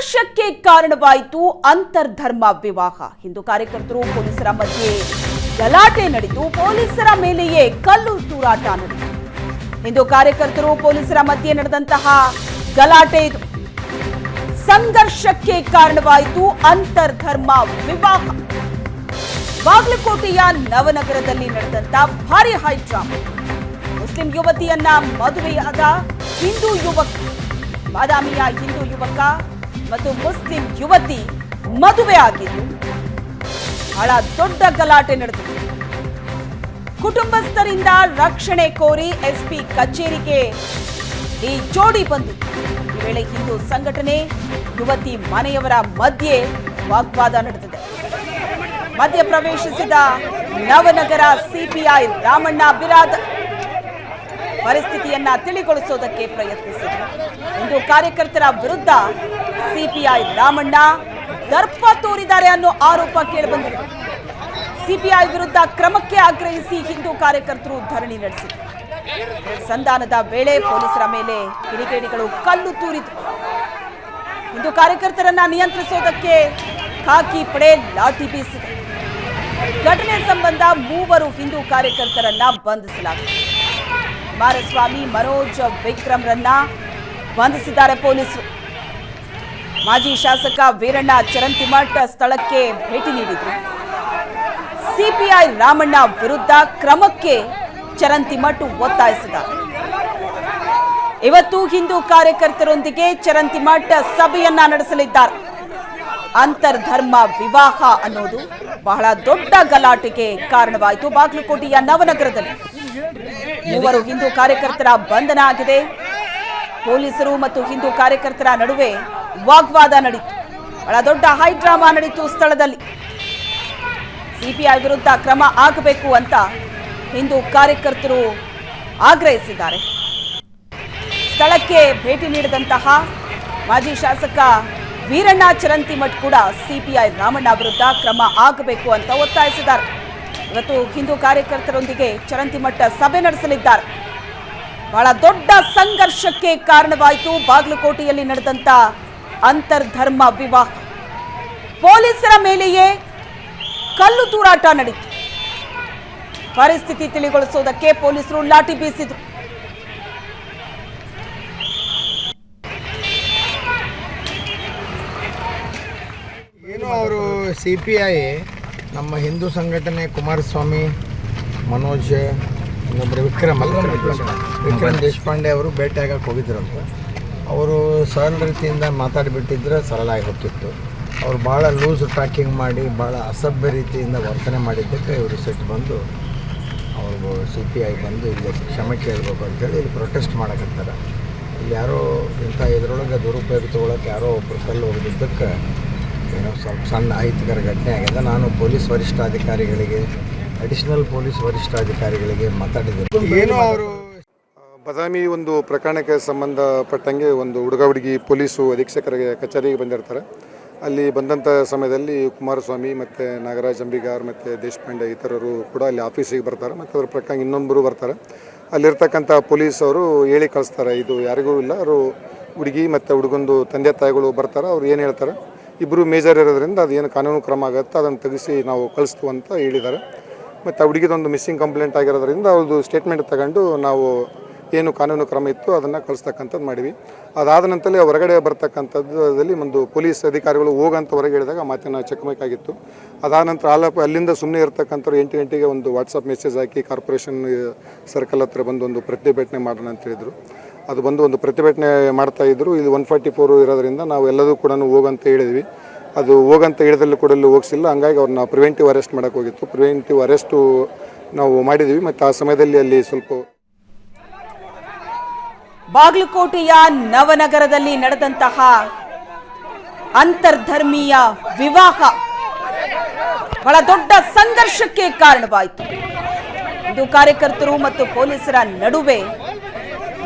ಸಂಘರ್ಷಕ್ಕೆ ಕಾರಣವಾಯಿತು ಅಂತರ್ಧರ್ಮ ವಿವಾಹ. ಹಿಂದೂ ಕಾರ್ಯಕರ್ತರು ಪೊಲೀಸರ ಮಧ್ಯೆ ಗಲಾಟೆ ನಡೆದು ಪೊಲೀಸರ ಮೇಲೆಯೇ ಕಲ್ಲು ತೂರಾಟ ನಡೆಯಿತು. ಹಿಂದೂ ಕಾರ್ಯಕರ್ತರು ಪೊಲೀಸರ ಮಧ್ಯೆ ನಡೆದಂತಹ ಗಲಾಟೆ ಇದು. ಸಂಘರ್ಷಕ್ಕೆ ಕಾರಣವಾಯಿತು ಅಂತರ್ಧರ್ಮ ವಿವಾಹ. ಬಾಗಲಕೋಟೆಯ ನವನಗರದಲ್ಲಿ ನಡೆದಂತ ಭಾರಿ ಹೈ ಡ್ರಾಮಾ. ಮುಸ್ಲಿಂ ಯುವತಿಯನ್ನ ಮದುವೆಯಾದ ಹಿಂದೂ ಯುವಕ. ಬಾದಾಮಿಯ ಹಿಂದೂ ಯುವಕ ಮತ್ತು ಮುಸ್ಲಿಂ ಯುವತಿ ಮದುವೆ ಆಗಿದ್ದು ಬಹಳ ದೊಡ್ಡ ಗಲಾಟೆ ನಡೆದಿದೆ. ಕುಟುಂಬಸ್ಥರಿಂದ ರಕ್ಷಣೆ ಕೋರಿ ಎಸ್ಪಿ ಕಚೇರಿಗೆ ಈ ಜೋಡಿ ಬಂದಿತ್ತು. ಈ ವೇಳೆ ಹಿಂದೂ ಸಂಘಟನೆ ಯುವತಿ ಮನೆಯವರ ಮಧ್ಯೆ ವಾಗ್ವಾದ ನಡೆದಿದೆ. ಮಧ್ಯ ಪ್ರವೇಶಿಸಿದ ನವನಗರ ಸಿಪಿಐ ರಾಮಣ್ಣ ಬಿರಾದ್ ಪರಿಸ್ಥಿತಿಯನ್ನ ತಿಳಿಗೊಳಿಸೋದಕ್ಕೆ ಪ್ರಯತ್ನಿಸಿದರು. ಇಂದು ಕಾರ್ಯಕರ್ತರ ವಿರುದ್ಧ ಸಿಪಿಐ ರಾಮಣ್ಣ ದರ್ಪ ತೋರಿದ್ದಾರೆ ಅನ್ನೋ ಆರೋಪ ಕೇಳಿಬಂದಿದೆ. ಸಿಪಿಐ ವಿರುದ್ಧ ಕ್ರಮಕ್ಕೆ ಆಗ್ರಹಿಸಿ ಹಿಂದೂ ಕಾರ್ಯಕರ್ತರು ಧರಣಿ ನಡೆಸಿದರು. ಸಂಧಾನದ ವೇಳೆ ಪೊಲೀಸರ ಮೇಲೆ ಕಿಡಿಗೇಡಿಗಳು ಕಲ್ಲು ತೂರಿತು ಹಿಂದೂ ಕಾರ್ಯಕರ್ತರನ್ನ ನಿಯಂತ್ರಿಸೋದಕ್ಕೆ ಖಾಕಿ ಪಡೆ ಲಾಠಿ ಬೀಸಿದೆ. ಘಟನೆ ಸಂಬಂಧ ಮೂವರು ಹಿಂದೂ ಕಾರ್ಯಕರ್ತರನ್ನ ಬಂಧಿಸಲಾಗಿದೆ. ಕುಮಾರಸ್ವಾಮಿ ಮನೋಜ್ ವಿಕ್ರಮ್ರನ್ನ ಬಂಧಿಸಿದ್ದಾರೆ ಪೊಲೀಸರು ಮಾಜಿ ಶಾಸಕ ವೀರಣ್ಣ ಚರಂತಿಮಠ್ ಸ್ಥಳಕ್ಕೆ ಭೇಟಿ ನೀಡಿದರು. ಸಿಪಿಐ ರಾಮಣ್ಣ ವಿರುದ್ಧ ಕ್ರಮಕ್ಕೆ ಚರಂತಿಮಠ್ ಒತ್ತಾಯಿಸಿದ ಇವತ್ತು ಹಿಂದೂ ಕಾರ್ಯಕರ್ತರೊಂದಿಗೆ ಚರಂತಿಮಠ್ ಸಭೆಯನ್ನ ನಡೆಸಲಿದ್ದಾರೆ. ಅಂತರ್ಧರ್ಮ ವಿವಾಹ ಅನ್ನೋದು ಬಹಳ ದೊಡ್ಡ ಗಲಾಟೆಗೆ ಕಾರಣವಾಯಿತು. ಬಾಗಲಕೋಟೆಯ ನವನಗರದಲ್ಲಿ. ಮೂವರು ಹಿಂದೂ ಕಾರ್ಯಕರ್ತರ ಬಂಧನ ಆಗಿದೆ ಪೊಲೀಸರು ಮತ್ತು ಹಿಂದೂ ಕಾರ್ಯಕರ್ತರ ನಡುವೆ ವಾಗ್ವಾದ ನಡೀತು. ಬಹಳ ದೊಡ್ಡ ಹೈ ಡ್ರಾಮಾ ನಡೀತು ಸ್ಥಳದಲ್ಲಿ. ಸಿಪಿಐ ವಿರುದ್ಧ ಕ್ರಮ ಆಗಬೇಕು ಅಂತ ಹಿಂದೂ ಕಾರ್ಯಕರ್ತರು ಆಗ್ರಹಿಸಿದ್ದಾರೆ. ಸ್ಥಳಕ್ಕೆ ಭೇಟಿ ನೀಡಿದಂತಹ ಮಾಜಿ ಶಾಸಕ ವೀರಣ್ಣ ಚರಂತಿಮಠ್ ಕೂಡ ಸಿಪಿಐ ರಾಮಣ್ಣ ವಿರುದ್ಧ ಕ್ರಮ ಆಗಬೇಕು ಅಂತ ಒತ್ತಾಯಿಸಿದ್ದಾರೆ. ಇವತ್ತು ಹಿಂದೂ ಕಾರ್ಯಕರ್ತರೊಂದಿಗೆ ಚರಂತಿಮಠ ಸಭೆ ನಡೆಸಲಿದ್ದಾರೆ. ಬಹಳ ದೊಡ್ಡ ಸಂಘರ್ಷಕ್ಕೆ ಕಾರಣವಾಯಿತು. ಬಾಗಲಕೋಟೆಯಲ್ಲಿ ನಡೆದಂತ ಅಂತರ್ಧರ್ಮ ವಿವಾಹ. ಪೊಲೀಸರ ಮೇಲೆಯೇ ಕಲ್ಲು ತೂರಾಟ ನಡೆಯಿತು. ಪರಿಸ್ಥಿತಿ ತಿಳಿಗೊಳಿಸೋದಕ್ಕೆ ಪೊಲೀಸರು ಲಾಠಿ ಬೀಸಿದ್ರು. ಏನು ಅವರು ಸಿ ಪಿ ಐ ನಮ್ಮ ಹಿಂದೂ ಸಂಘಟನೆ ಕುಮಾರಸ್ವಾಮಿ ಮನೋಜ್ ಇನ್ನೊಬ್ಬರು ವಿಕ್ರಮ್ ಅಲ್ಲ ವಿಕ್ರಮ್ ದೇಶಪಾಂಡೆ. ಅವರು ಭೇಟಿಯಾಗಕ್ಕೆ ಹೋಗಿದ್ರಂತ ಅವರು ಸರಳ ರೀತಿಯಿಂದ ಮಾತಾಡಿಬಿಟ್ಟಿದ್ರೆ ಸರಳ ಆಗಿ ಹೋಗ್ತಿತ್ತು. ಅವರು ಭಾಳ ಲೂಸ್ ಟ್ರ್ಯಾಕಿಂಗ್ ಮಾಡಿ ಭಾಳ ಅಸಭ್ಯ ರೀತಿಯಿಂದ ವರ್ತನೆ ಮಾಡಿದ್ದಕ್ಕೆ ಇವರು ಸೆಟ್ ಬಂದು ಅವರು ಸಿ ಪಿ ಐ ಬಂದು ಇಲ್ಲಿ ಕ್ಷಮೆ ಕೇಳಬೇಕು ಅಂತೇಳಿ ಇಲ್ಲಿ ಪ್ರೊಟೆಸ್ಟ್ ಮಾಡಕತ್ತಾರೆ. ಇಲ್ಲಿ ಯಾರೋ ಇಂಥ ಇದರೊಳಗೆ ದುರುಪಯೋಗ ತೊಗೊಳಕ್ಕೆ ಯಾರೋ ಒಬ್ಬರು ಕಲ್ಲು ಹೋಗಿದ್ದಕ್ಕೆ ಏನೋ ಸ್ವಲ್ಪ ಸಣ್ಣ ಅಹಿತಕರ ಘಟನೆ ಆಗಿದೆ. ನಾನು ಪೊಲೀಸ್ ವರಿಷ್ಠಾಧಿಕಾರಿಗಳಿಗೆ ಅಡಿಷನಲ್ ಪೊಲೀಸ್ ವರಿಷ್ಠಾಧಿಕಾರಿಗಳಿಗೆ ಮಾತಾಡಿದೆ ಏನು ಅವರು ಬದಾಮಿ ಒಂದು ಪ್ರಕರಣಕ್ಕೆ ಸಂಬಂಧಪಟ್ಟಂಗೆ ಒಂದು ಹುಡುಗ ಹುಡುಗಿ ಪೊಲೀಸು ಅಧೀಕ್ಷಕರಿಗೆ ಕಚೇರಿಗೆ ಬಂದಿರ್ತಾರೆ. ಅಲ್ಲಿ ಬಂದಂಥ ಸಮಯದಲ್ಲಿ ಕುಮಾರಸ್ವಾಮಿ ಮತ್ತು ನಾಗರಾಜ್ ಅಂಬಿಗಾರ್ ಮತ್ತು ದೇಶಪಾಂಡೆ ಇತರರು ಕೂಡ ಅಲ್ಲಿ ಆಫೀಸಿಗೆ ಬರ್ತಾರೆ. ಮತ್ತು ಅದ್ರ ಪ್ರಕಾರ ಇನ್ನೊಬ್ಬರು ಬರ್ತಾರೆ. ಅಲ್ಲಿರ್ತಕ್ಕಂಥ ಪೊಲೀಸವರು ಹೇಳಿ ಕಳಿಸ್ತಾರೆ ಇದು ಯಾರಿಗೂ ಇಲ್ಲ. ಅವರು ಹುಡುಗಿ ಮತ್ತು ಹುಡುಗಂದು ತಂದೆ ತಾಯಿಗಳು ಬರ್ತಾರೆ. ಅವ್ರು ಏನು ಹೇಳ್ತಾರೆ? ಇಬ್ಬರು ಮೇಜರ್ ಇರೋದ್ರಿಂದ ಅದೇನು ಕಾನೂನು ಕ್ರಮ ಆಗುತ್ತೆ, ಅದನ್ನು ತೆಗೆಸಿ ನಾವು ಕಳಿಸ್ತು ಅಂತ ಹೇಳಿದ್ದಾರೆ. ಮತ್ತು ಹುಡುಗಿದೊಂದು ಮಿಸ್ಸಿಂಗ್ ಕಂಪ್ಲೇಂಟ್ ಆಗಿರೋದ್ರಿಂದ ಅವ್ರದ್ದು ಸ್ಟೇಟ್ಮೆಂಟ್ ತಗೊಂಡು ನಾವು ಏನು ಕಾನೂನು ಕ್ರಮ ಇತ್ತು ಅದನ್ನು ಕಳಿಸ್ತಕ್ಕಂಥದ್ದು ಮಾಡಿವಿ ಅದಾದ ನಂತರ ಹೊರಗಡೆ ಬರ್ತಕ್ಕಂಥದ್ದಲ್ಲಿ ಒಂದು ಪೊಲೀಸ್ ಅಧಿಕಾರಿಗಳು ಹೋಗಂತ ಹೊರಗೆ ಹೇಳಿದಾಗ ಮಾತಿನ ಚಕಮಕಾಗಿತ್ತು ಅದಾದ ನಂತರ ಆಲಪ ಅಲ್ಲಿಂದ ಸುಮ್ಮನೆ ಇರ್ತಕ್ಕಂಥವ್ರು ಎಂಟು ಗಂಟೆಗೆ ಒಂದು ವಾಟ್ಸಪ್ ಮೆಸೇಜ್ ಹಾಕಿ ಕಾರ್ಪೊರೇಷನ್ ಸರ್ಕಲ್ ಹತ್ರ ಬಂದು ಒಂದು ಪ್ರತಿಭಟನೆ ಮಾಡೋಣ ಅಂತ ಹೇಳಿದರು. ಅದು ಬಂದು ಒಂದು ಪ್ರತಿಭಟನೆ ಮಾಡ್ತಾ ಇದ್ರು. ಇಲ್ಲಿ ಒನ್ ಫಾರ್ಟಿ ಫೋರ್ ಇರೋದ್ರಿಂದ ನಾವು ಎಲ್ಲದೂ ಕೂಡ ಹೋಗಂತ ಹೇಳಿದ್ವಿ. ಅದು ಹೋಗಂತ ಹೇಳಿದಲ್ಲಿ ಕೂಡ ಹೋಗಿಸಿಲ್ಲ. ಹಂಗಾಗಿ ಅವ್ರನ್ನ ಪ್ರಿವೆಂಟಿವ್ ಅರೆಸ್ಟ್ ಮಾಡೋಕೆ ಹೋಗಿತ್ತು. ಪ್ರಿವೆಂಟಿವ್ ಅರೆಸ್ಟು ನಾವು ಮಾಡಿದ್ವಿ. ಮತ್ತು ಆ ಸಮಯದಲ್ಲಿ ಅಲ್ಲಿ ಸ್ವಲ್ಪ ಬಾಗಲಕೋಟೆಯ ನವನಗರದಲ್ಲಿ ನಡೆದಂತಹ ಅಂತರ್ಧರ್ಮೀಯ ವಿವಾಹ ಬಹಳ ದೊಡ್ಡ ಸಂಘರ್ಷಕ್ಕೆ ಕಾರಣವಾಯಿತು. ಇದು ಕಾರ್ಯಕರ್ತರು ಮತ್ತು ಪೊಲೀಸರ ನಡುವೆ